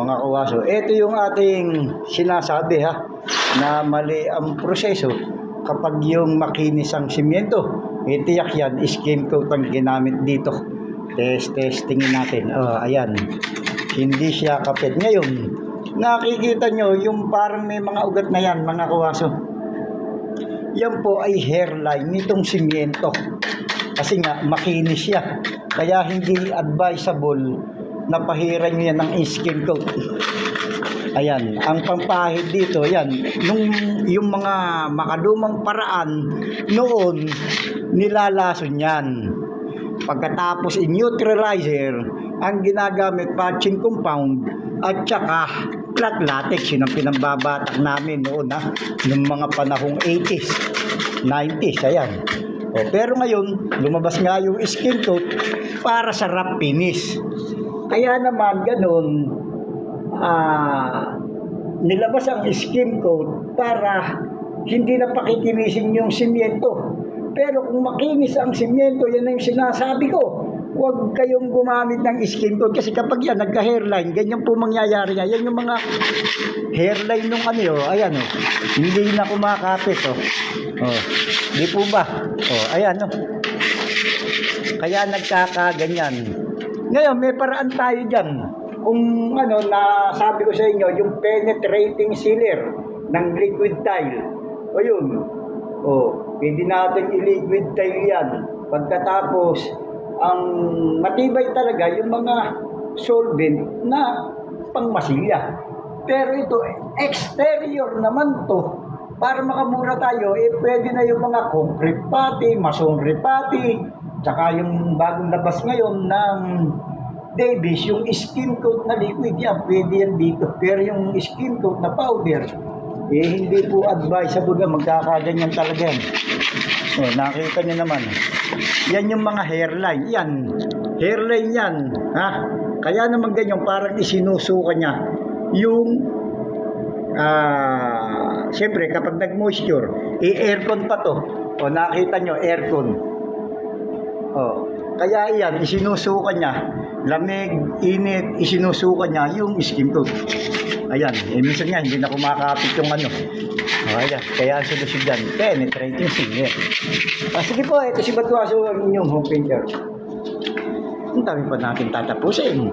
mga kawaso. Ito yung ating sinasabi ha, na mali ang proseso kapag yung makinis ang simyento. Itiyak yan, skim coat ang ginamit dito. Test, testingin natin. Oh, ayan. Hindi siya kapit. Ngayon, nakikita nyo yung parang may mga ugat na yan, mga kawaso. Yan po ay hairline nitong simyento. Kasi nga, makinis siya. Kaya hindi advisable na pahiran nyo ng skin coat. Ayan, ang pampahid dito, yan, nung yung mga makadumang paraan noon, nilalason yan. Pagkatapos in-neutralizer, ang ginagamit patching compound at saka flat latex, yun ang pinambabatak namin noon ha, nung mga panahong 80s, 90s, ayan. O, pero ngayon, lumabas nga yung skin coat para sa wrap finish. Kaya naman ganun, ah, nilabas ang skin coat para hindi na pakikinisin yung simyento. Pero kung makinis ang simyento, yan ang sinasabi ko. Huwag kayong gumamit ng skin coat kasi kapag yan nagka-hairline, ganyan po mangyayari nga. Yan yung mga hairline nung ano yun, ayan o. Hindi na kumakapit o. Oh. Di po ba? Oh, ayan o. Kaya nagkakaganyan. Ngayon, may paraan tayo dyan. Kung ano, na sabi ko sa inyo, yung penetrating sealer ng liquid tile. O yun. O, pwede natin i-liquid tile yan. Pagkatapos, ang matibay talaga yung mga solvent na pangmasilya. Pero ito, exterior naman to. Para makamura tayo, eh pwede na yung mga concrete pati, masonry pati, tsaka yung bagong labas ngayon ng Davis, yung skin coat na liquid yan, pwede yan dito. Pero yung skin coat na powder, eh hindi po advisable na magkakaganyan talaga yan. O, nakita nyo naman. Yan yung mga hairline. Yan. Hairline yan. Ha? Kaya naman ganyan, parang isinusuka niya yung ah, siyempre kapag nag-moisture, i-aircon pa to. O nakita nyo, aircon. O, kaya yan, isinusuka niya. Lamig, init, isinusuka niya yung skin coat. Ayan, eh, minsan nga, hindi na kumakapit yung ano. Ayan, kaya ang solusyon dyan, penetrating singer. Ah, sige po, ito si Batuaso ang inyong home painter. Ang dami pa natin tatapusin.